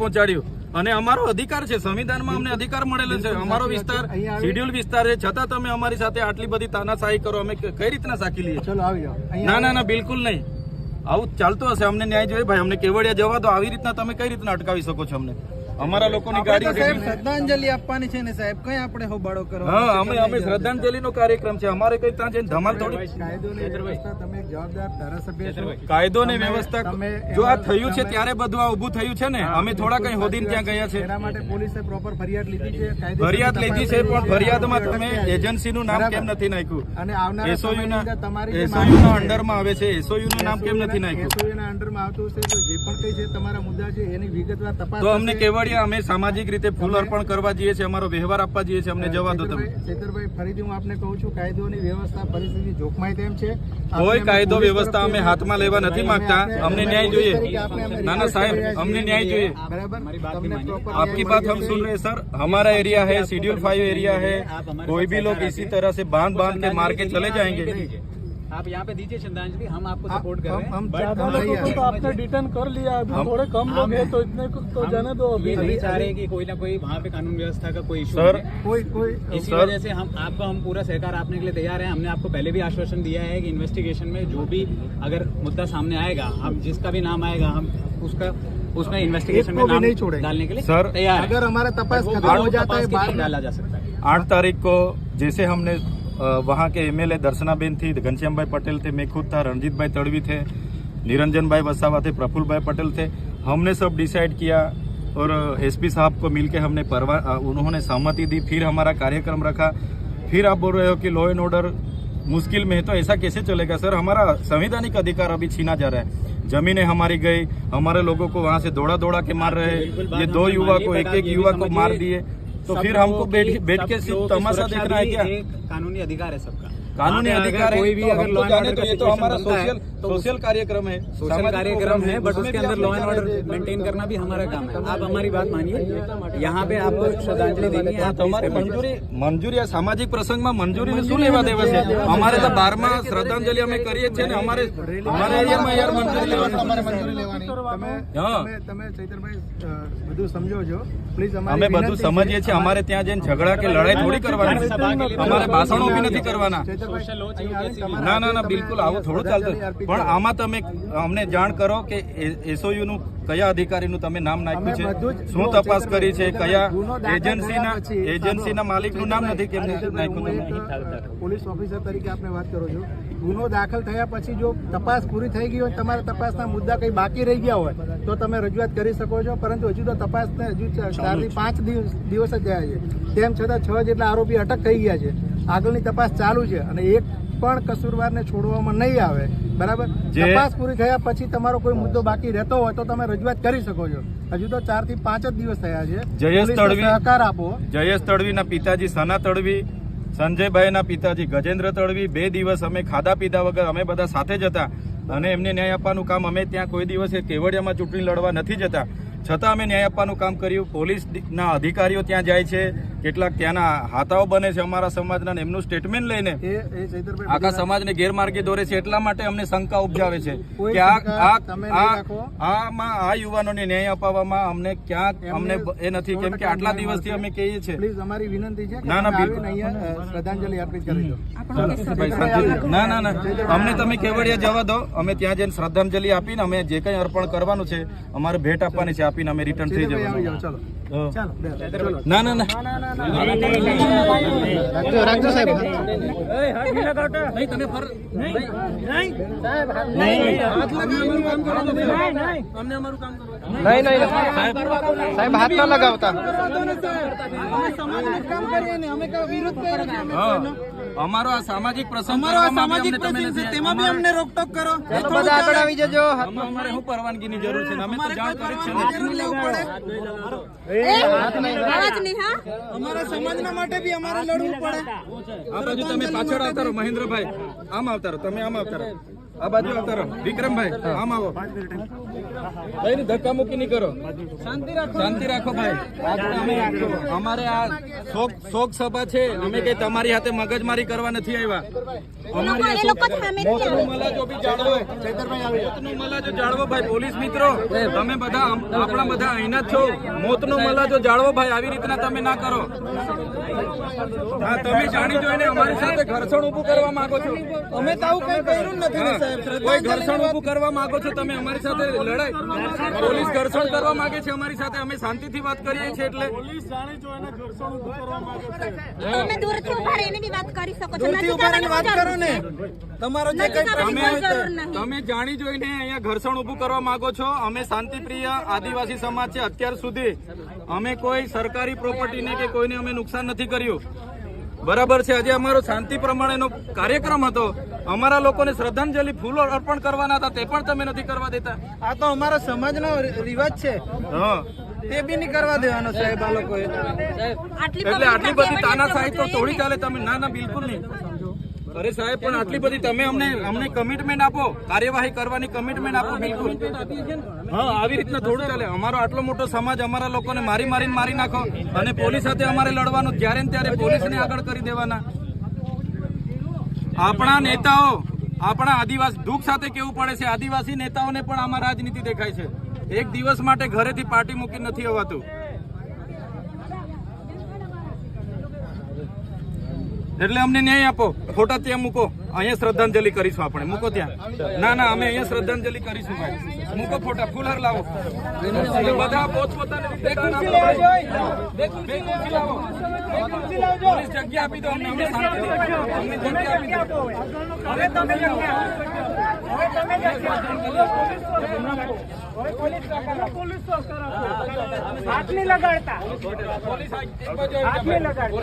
પહોંચાડ્યું. અને અમારો અધિકાર છે સંવિધાનમાં અમને અધિકાર મળેલો છે. અમારો વિસ્તાર શેડ્યુલ વિસ્તાર છે. છતાં તમે અમારી સાથે આટલી બધી તાનાશાહી કરો. અમે કઈ રીતના સાકી લઈએ? ચલો આવી જાઓ. ના ના ના બિલકુલ નહીં. આવું ચાલતું હશે. અમને ન્યાય જોઈએ. ભાઈ અમને કેવડિયા જવા દો. આવી રીતના તમે કઈ રીતના અટકાવી શકો છો અમને? અમારા લોકોની ગાડી શ્રદ્ધાંજલિ આપવાની છે ને સાહેબ. કઈ આપણે હોબાળો કરો હા અમે અમે શ્રદ્ધાંજલિ કાર્યક્રમ છે. અમારે કઈ ત્યાં જઈને ધમાલ થોડી કાયદોની વ્યવસ્થા તમે જવાબદાર ધારાસભ્ય છો. કાયદો ને વ્યવસ્થા જો આ થયું છે ત્યારે બધું આ ઊભું થયું છે ને? અમે થોડા કઈ હોદીને ત્યાં ગયા છે. એના માટે પોલીસે પ્રોપર ફરિયાદ લીધી છે. ફરિયાદ લીધી છે પણ ફરિયાદમાં તમે એજન્સી નું નામ કેમ નથી નાખ્યું? અને આવનાર એસઓયુ ના તમારી જે એસઓયુ ના અંડરમાં આવે છે. એસઓયુ નું નામ કેમ નથી નાખ્યું? એસઓયુ ના અંડરમાં આવતું છે તો જે પણ કઈ છે તમારા મુદ્દા છે એની વિગતવાર તપાસ તો અમને થશે. કેવડિયા અમે સામાજિક રીતે ફૂલ અર્પણ કરવા જઈએ છીએ અમારો વ્યવહાર આપવા જઈએ છીએ અમને જવા દો તમે ચેતરભાઈ- ચેતરભાઈ ફરીથી હું આપને કહું છું કાયદોની વ્યવસ્થા પરિસ્થિતિ જોખમાય તેમ છે કોઈ આપણે કાયદો પોલીસ વ્યવસ્થા અમે તરફથી હાથમાં લેવા નથી માંગતા અમે અમને આપણે ન્યાય પોલીસ જોઈએ તરીકે આપણે અમે ના ના request સાહેબ કરી રહ્યા અમને છીએ. न्याय જોઈએ बराबर તમને proper आपकी न्याय बात मिल हम जाए। सुन रहे हैं सर हमारा एरिया है शेड्यूल फाइव एरिया है कोई भी लोग इसी तरह से बांध बांध के मार के चले जाएंगे आप यहाँ पे दीजिए श्रद्धांजलि हम आपको सपोर्ट कर रहे हैं। हम- ज़्यादा लोगों को तो आपने डिटेन कर लिया अभी हम- थोड़े कम लोग हैं तो इतने को- तो जाने दो अभी। नहीं चाह रहे कि कोई ना कोई वहाँ पे कानून व्यवस्था का कोई इशू सर कोई कोई इसी वजह से हम आपको हम पूरा सहकार आपने के लिए तैयार है। हमने आपको पहले भी आश्वासन दिया है कि इन्वेस्टिगेशन में जो भी अगर मुद्दा सामने आएगा हम जिसका भी नाम आएगा हम उसका उसमें इन्वेस्टिगेशन में नाम नहीं छोड़ेंगे। डालने के लिए सर, तैयार अगर हमारा तपास खत्म हो जाता है बाद में डाला जा सकता है। आठ तारीख को जैसे हमने वहाँ के एमएलए दर्शनाबेन थी घनश्याम भाई पटेल थे मैं खुद था रणजीत भाई तड़वी थे निरंजन भाई वसावा थे प्रफुल्ल भाई पटेल थे। हमने सब डिसाइड किया और एसपी साहब को मिलके हमने परवा उन्होंने सहमति दी फिर हमारा कार्यक्रम रखा। फिर आप बोल रहे हो कि लॉ एंड ऑर्डर मुश्किल में है तो ऐसा कैसे चलेगा? सर हमारा संवैधानिक अधिकार अभी छीना जा रहा है। जमीनें हमारी गई हमारे लोगों को वहाँ से दौड़ा दौड़ा के मार रहे हैं। ये दो युवा को एक एक युवा को मार दिए। तो सब फिर हमको लोगों बैठ की- बैठ सब के लोगों सिर्फ की तमाशा सुरक्षा देखना है भी क्या एक कानूनी अधिकार है सबका कानूनी वहाँ पे अधिकार अगर है कोई भी तो अगर हम लॉ तो एंड जाने ऑर्डर तो का ये तो situation हमारा बनता है सोशल तो सोशल कार्यक्रम है सोशल सामाजिक कार्यक्रम है बट उसमें उसके भी अंदर आप लॉ एंड नहीं ऑर्डर जाने मेंटेन करना भी हमारा काम है आप हमारी बात मानिए यहाँ पे आपको श्रद्धांजलि देनी है પણ आप તમારે please મંજૂરી મંજૂરી આ સામાજિક પ્રસંગમાં મંજૂરી શું લેવા દેવા છે અમારે તો બારમાં શ્રદ્ધાંજલિ અમે કરીએ છીએ ને અમારે અમારા એરિયામાં યાર મંજૂરી લેવાની તમારે મંજૂરી લેવાની તમે હા. તમે તમે ચૈતરભાઈ અ, બધું સમજો છો પ્લીઝ અમારી અમે બધું વિનંતી છે. સમજીએ છીએ અમારે ત્યાં જઈને ઝઘડા કે લડાઈ થોડી કરવાની અમારે ભાષણો બી નથી કરવાના ના ના ના બિલકુલ આવું થોડું ચાલતું. પણ આમાં તમે અમને જાણ કરો કે એસઓયુ નું કયા અધિકારીનું તમે નામ નાખ્યું છે? જ- શું તપાસ કરી છે? કયા એજન્સીના એજન્સીના માલિકનું નામ નથી કેમ નાખ્યું પોલીસ ઓફિસર તરીકે આપણે વાત કરો છો. ગુનો દાખલ થયા પછી જો તપાસ પૂરી થઈ ગઈ હોય તમારા તપાસના મુદ્દા કઈ બાકી રહી ગયા હોય તો તમે રજૂઆત કરી શકો છો. પરંતુ હજુ તો તપાસને હજુ ચારથી પાંચ દિવસ દિવસ જ થયા છે. તેમ છતાં છ જેટલા આરોપી અટક થઈ ગયા છે. આગળની તપાસ ચાલુ છે અને એક પણ કસૂરવારને છોડવામાં નહીં આવે બરાબર? તપાસ પૂરી થયા પછી તમારો કોઈ મુદ્દો બાકી રહેતો હોય તો તમે રજૂઆત કરી શકો છો. હજુ તો ચારથી પાંચ જ દિવસ થયા છે. જયેશ તડવી- સહકાર આપો. જયેશ તડવીના પિતાજી સના તડવી સંજયભાઈના પિતાજી ગજેન્દ્ર તડવી બે દિવસ અમે ખાધા પીધા વગર અમે બધા સાથે જ હતા અને એમને ન્યાય આપવાનું કામ અમે ત્યાં કોઈ દિવસે કેવડિયામાં ચૂંટણી લડવા નથી જતા. છતાં અમે ન્યાય આપવાનું કામ કર્યું. પોલીસના અધિકારીઓ ત્યાં જાય છે. કેટલાક ત્યાંના હાથાઓ બને છે અમારા સમાજના એમનું સ્ટેટમેન્ટ લઈને એ એ ચૈતરભાઈ આખા સમાજને ગેરમાર્ગે દોરે છે એટલા માટે અમને શંકા ઉપજાવે છે કે. આમાં આ યુવાનોને ન્યાય અપાવવામાં અમને ક્યાંક અમને એ નથી કેમ કે આટલા દિવસથી અમે કહીએ છીએ. અમારી વિનંતી છે ના, ના, શ્રદ્ધાંજલિ અર્પિત ભાઈ ના ના ના. અમને તમે કેવડિયા જવા દો. અમે ત્યાં જઈને શ્રદ્ધાંજલિ આપીને અમે જે કંઈ અર્પણ કરવાનું છે અમારે ભેટ આપવાની છે આપીને અમે રિટર્ન થઈ જવાનું. ના ના આવી તમે રાખજો રાખજો સાહેબ નહીં નહીં સાહેબ હાથ ના લગાવતા હા. અમારો આ સામાજિક પ્રસંગ અમારો આ સામાજિક પ્રસંગ છે તેમાં બી અમને રોકટોક કરો. બધા આગળ આવી જજો. અમારે શું પરવાનગીની જરૂર છે? અમે તો જાણ કરી છે અમારા સમાજના માટે બી અમારે લડવું પડે. આ બાજુ તમે પાછળ આવતા રહો મહેન્દ્રભાઈ. આમ આવતા રહો તમે આમ આવતા રહો. આ બાજુ આવતા રહો વિક્રમભાઈ આમ આવો. ભાઈ નહીં ધક્કા મુક્કી નહીં કરો. શાંતિ રાખો. શાંતિ રાખો ભાઈ. અમે અમારે આ શોક શોક સભા છે. અમે કઈ તમારી હાથે મગજમારી કરવા નથી આવ્યા. પોલીસ મિત્રો. તમે બધા આપણા બધા અહીંના છો. મોતનો મલાજો જાળવો ભાઈ આવી રીતના તમે ના કરો. હા તમે જાણી જોઈને અમારી સાથે ઘર્ષણ ઊભું કરવા માંગો છો. અમે તો આવું કઈ કર્યું નથી કોઈ ઘર્ષણ ઉભું કરવા માંગો છો તમે? અમારી સાથે લડાઈ? પોલીસ ઘર્ષણ કરવા માંગે છે અમારી સાથે? અમે શાંતિથી વાત કરીએ છીએ એટલે? તમે દૂરથી ઊભા રહીને બી વાત કરી શકો છો. નથી ઊભા વાત કરો ને. તમારો જે કઈ તમે કોઈ જરૂર નહીં. તમે જાણી જોઈને અહીંયા ઘર્ષણ ઊભું કરવા માંગો છો? અમે શાંતિપ્રિય આદિવાસી સમાજ છે અત્યાર સુધી. અમે કોઈ સરકારી પ્રોપર્ટીને કે કોઈને અમે નુકસાન નથી કર્યું. બરાબર છે. આજે અમારો શાંતિ પ્રમાણેનો કાર્યક્રમ હતો. અમારા લોકોને શ્રદ્ધાંજલિ ફૂલો અર્પણ કરવાના હતા. તે પણ તમે નથી કરવા દેતા. આ તો અમારા સમાજનો રિવાજ છે. હા. તે બી નહીં કરવા દેવાનો સાહેબ આ લોકોએ. એટલે આટલી બધી તાના તાનાશાહી તો થોડી ચાલે. તમે ના ના બિલકુલ નહીં. અરે સાહેબ, પણ આટલી બધી તમે અમને અમને કમિટમેન્ટ આપો, કાર્યવાહી કરવાની કમિટમેન્ટ આપો, બિલકુલ. હા, આવી રીતના થોડું ચાલે. અમારો આટલો મોટો સમાજ અમારા લોકોને મારી મારીને મારી નાખો. અને પોલીસ સાથે અમારે લડવાનું જ્યારે ને ત્યારે પોલીસને આગળ કરી દેવાના. આપણા નેતાઓ, આપણા આદિવાસી, દુઃખ સાથે કેવું પડે છે? આદિવાસી નેતાઓને પણ આમાં રાજનીતિ દેખાય છે. એક દિવસ માટે ઘરેથી પાર્ટી મૂકી નથી અવાતું એટલે અમને ન્યાય આપો. ફોટા ત્યાં મૂકો. અહીંયા શ્રદ્ધાંજલિ કરીશું આપણે. મૂકો ત્યાં. ના ના અમે અહીંયા શ્રદ્ધાંજલિ કરીશું ભાઈ. મૂકો ફોટા. ફૂલહાર લાવો. બધા પોતપોતાની રીતે લાવો. પોલીસ જગ્યા આપી દો અમને. અમને જગ્યા આપી દો. હવે તમે હાથ નહીં લગાડતા. પોલીસ. હાથ નહીં લગાડતા.